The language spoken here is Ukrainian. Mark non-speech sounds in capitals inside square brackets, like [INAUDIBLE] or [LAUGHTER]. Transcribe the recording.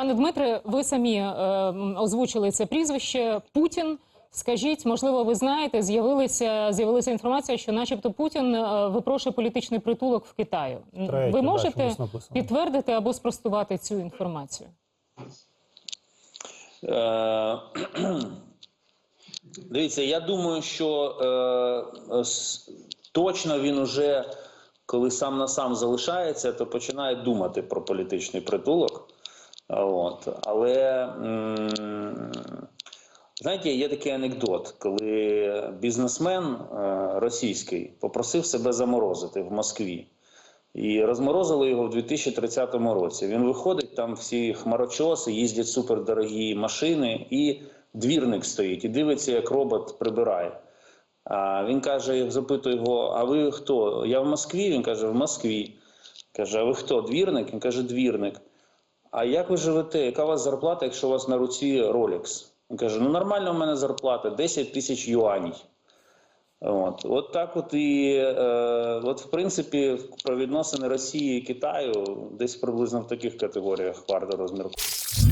Пане Дмитре, ви самі е, озвучили це прізвище Путін. Скажіть, можливо, ви знаєте, з'явилася з'явилася інформація, що, начебто, Путін е, випрошує політичний притулок в Китаю. Третє, ви можете написано. підтвердити або спростувати цю інформацію? Е, [CLEARS THROAT] Дивіться, я думаю, що е, точно він уже, коли сам на сам залишається, то починає думати про політичний притулок. От. Але знаєте, є такий анекдот, коли бізнесмен е, російський попросив себе заморозити в Москві. І розморозили його в 2030 році. Він виходить, там всі хмарочоси, їздять супердорогі машини, і двірник стоїть і дивиться, як робот прибирає. А він каже, запитує його: А ви хто? Я в Москві? Він каже, в Москві. Каже, а ви хто? Двірник? Він каже, двірник. А як ви живете? Яка у вас зарплата, якщо у вас на руці Rolex? Він каже: Ну нормально, у мене зарплата 10 тисяч юанів. От, от так, от і е, от, в принципі, про відносини Росії і Китаю десь приблизно в таких категоріях варто розмірковувати.